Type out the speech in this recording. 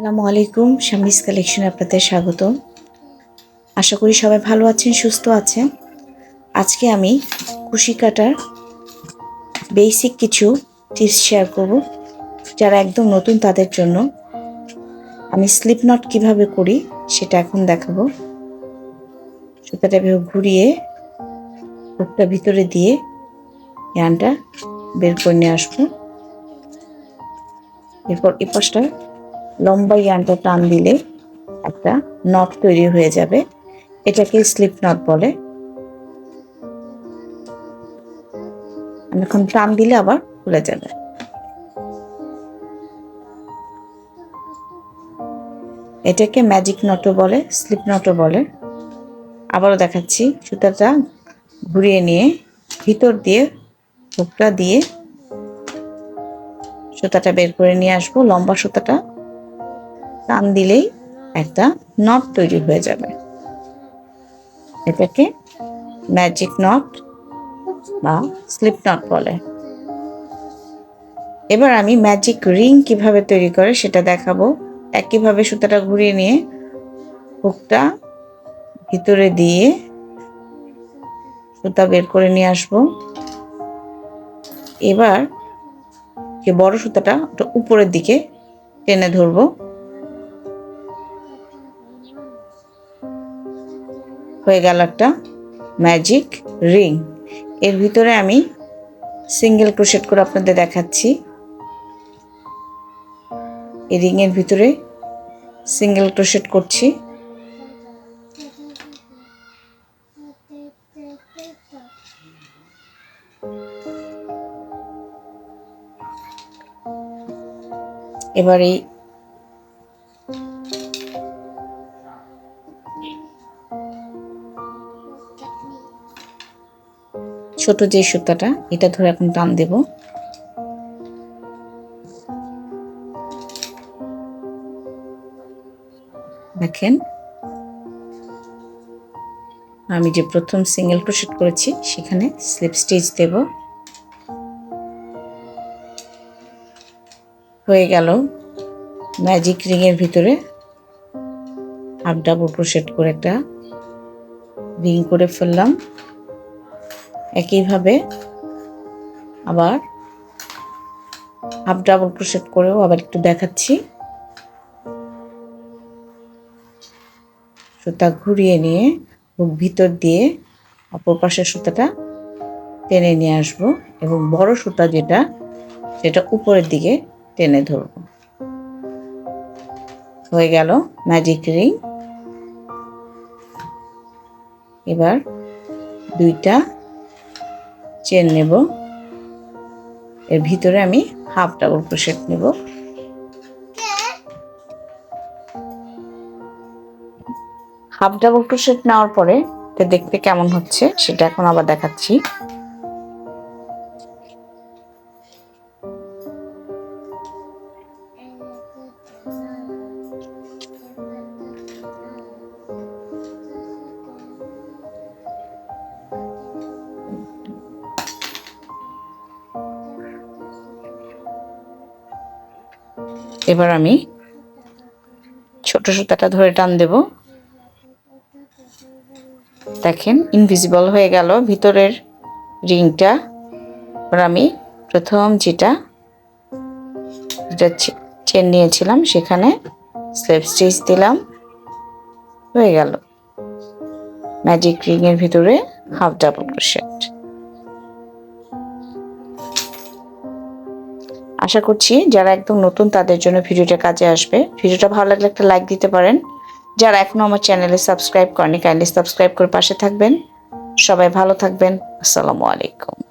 আসসালামু আলাইকুম, শামিস কালেকশন আপনাদের স্বাগত আশা করি সবাই ভালো আছেন, সুস্থ আছেন। আজকে আমি কুশি কাটার বেসিক কিছু টিপস শেয়ার করব। যারা একদম নতুন তাদের জন্য। আমি স্লিপ নট কীভাবে করি সেটা এখন দেখাবো। সুতাটা এভাবে ঘুরিয়ে হুকটা ভিতরে দিয়ে ইয়ানটা বের করে নিয়ে আসব। এরপর এ পাশটা লম্বা ইয়ানটা টান দিলে একটা নট তৈরি হয়ে যাবে। এটাকে স্লিপ নট বলে। এখন টান দিলে আবার খুলে যাবে। এটাকে ম্যাজিক নটও বলে স্লিপ নটও বলে। আবারও দেখাচ্ছি, সুতাটা ঘুরিয়ে নিয়ে ভিতর দিয়ে হুকটা দিয়ে সুতাটা বের করে নিয়ে আসব। লম্বা সুতাটা টান দিলেই একটা নট তৈরি হয়ে যাবে। এটাকে ম্যাজিক নট বা স্লিপ নট বলে। এবার আমি ম্যাজিক রিং কীভাবে তৈরি করে সেটা দেখাবো। একইভাবে সুতাটা ঘুরিয়ে নিয়ে হুকটা ভিতরে দিয়ে সুতা বের করে নিয়ে আসব। এবার যে বড় সুতাটা ওটা উপরের দিকে টেনে ধরবো। হয়ে গেল একটা ম্যাজিক রিং এর ভিতরে আমি সিঙ্গেল ক্রোশেট করে আপনাদের দেখাচ্ছি। এই রিংয়ের ভিতরে সিঙ্গেল ক্রোশেট করছি। এবার এই ছোট যে সুতাটা, এটা ধরে এখন টান দেব। দেখেন। আমি যে প্রথম সিঙ্গেল ক্রোশেট করেছি, সেখানে স্লিপ স্টিচ দেব। হয়ে গেল ম্যাজিক রিংয়ের ভিতরে হাফ ডাবল ক্রোশেট করে একটা রিং করে ফেললাম। একইভাবে আবার হাফ ডাবল ক্রোশেট করেও আবার একটু দেখাচ্ছি। সুতা ঘুরিয়ে নিয়ে বুক ভিতর দিয়ে অপর পাশের সুতাটা টেনে নিয়ে আসব এবং বড় সুতা যেটা, সেটা উপরের দিকে টেনে ধরব। হয়ে গেল ম্যাজিক রিং এবার দুইটা চেন নেব। এর ভিতরে আমি হাফ ডাবল ক্রোশেট নেব। হাফ ডাবল ক্রোশেট নেওয়ার পরে দেখতে কেমন হচ্ছে সেটা এখন আবার দেখাচ্ছি। এবার আমি ছোট সুতাটা ধরে টান দেব। দেখেন ইনভিজিবল হয়ে গেল ভিতরের রিংটা। এবার আমি প্রথম যেটা যেটা চেন নিয়েছিলাম, সেখানে স্লেপ স্টিচ দিলাম। হয়ে গেল। ম্যাজিক রিংয়ের ভিতরে হাফ ডাবল ক্রোশেট আশা করছি যারা একদম নতুন তাদের জন্য ভিডিওটা কাজে আসবে। ভিডিওটা ভালো লাগলে একটা লাইক দিতে পারেন। যারা এখনও আমার চ্যানেলে সাবস্ক্রাইব করেনি কাইন্ডলি সাবস্ক্রাইব করে পাশে থাকবেন। সবাই ভালো থাকবেন। আসসালামু আলাইকুম।